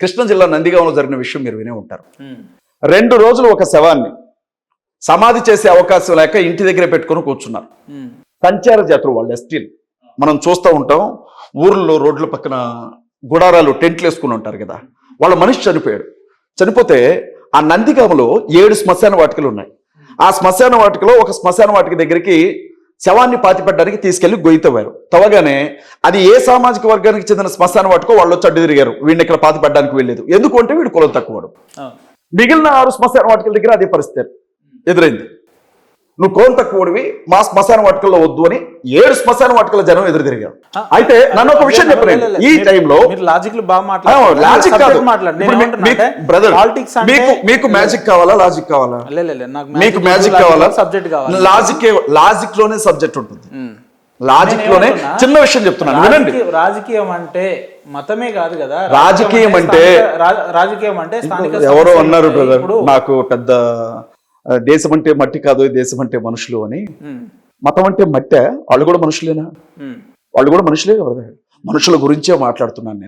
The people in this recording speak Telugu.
కృష్ణా జిల్లా నందిగాంలో జరిగిన విషయం మీరు వినే ఉంటారు. రెండు రోజులు ఒక శవాన్ని సమాధి చేసే అవకాశం లేక ఇంటి దగ్గర పెట్టుకొని కూర్చున్నారు. సంచార జాతులు వాళ్ళు ఎస్టీలు. మనం చూస్తూ ఉంటాం ఊర్లో రోడ్ల పక్కన గుడారాలు టెంట్లు వేసుకుని ఉంటారు కదా. వాళ్ళ మనిషి చనిపోయాడు. చనిపోతే ఆ నందిగామలో ఏడు శ్మశాన వాటికలు ఉన్నాయి. ఆ శ్మశాన వాటికలో ఒక శ్మశాన వాటిక దగ్గరికి శవాన్ని పాతిపెట్టడానికి తీసుకెళ్ళి గొయ్యి తవ్వారు తవ్వగానే అది ఏ సామాజిక వర్గానికి చెందిన శ్మశాన వాటికో వాళ్ళు వచ్చి అడ్డు తిరిగారు. వీడిని ఇక్కడ పాతి పెట్టడానికి వెళ్ళలేదు ఎందుకు అంటే వీడు కులం తక్కువడు. మిగిలిన ఆరు శ్మశాన వాటికల దగ్గర అదే పరిస్థితి. ఎదురైంది. నువ్వు కోల్ తక్కువడివి మా శ్మశాన వాటికల్లో వద్దు అని ఏడు శ్మశాన వాటికల జనం ఎదురు తిరిగారు. అయితే నన్ను ఒక విషయం చెప్పలేదు. ఈ టైంలో లాజిక్ కాదు. బ్రదర్ మీకు మీకు మ్యాజిక్ కావాలా? లాజిక్ కావాలా? మీకు మ్యాజిక్ కావాలా? సబ్జెక్ట్ కావాలి? లాజిక్ లాజిక్లోనే సబ్జెక్ట్ ఉంటుంది. లాజిక్లోనే నేనేమంటున్నా? చిన్న విషయం చెప్తున్నాను. వినండి. రాజకీయ- అంటే మతమే కాదు కదా. రాజకీయం అంటే- రాజకీయం అంటే స్థానిక ఎవరో అన్నారు. బ్రదర్ నాకు పెద్ద దేశం అంటే మట్టి కాదు దేశం అంటే మనుషులు అని. మతం అంటే మట్టే? వాళ్ళు కూడా మనుషులేనా. వాళ్ళు కూడా మనుషులే కదా మనుషుల గురించే మాట్లాడుతున్నాను నేను.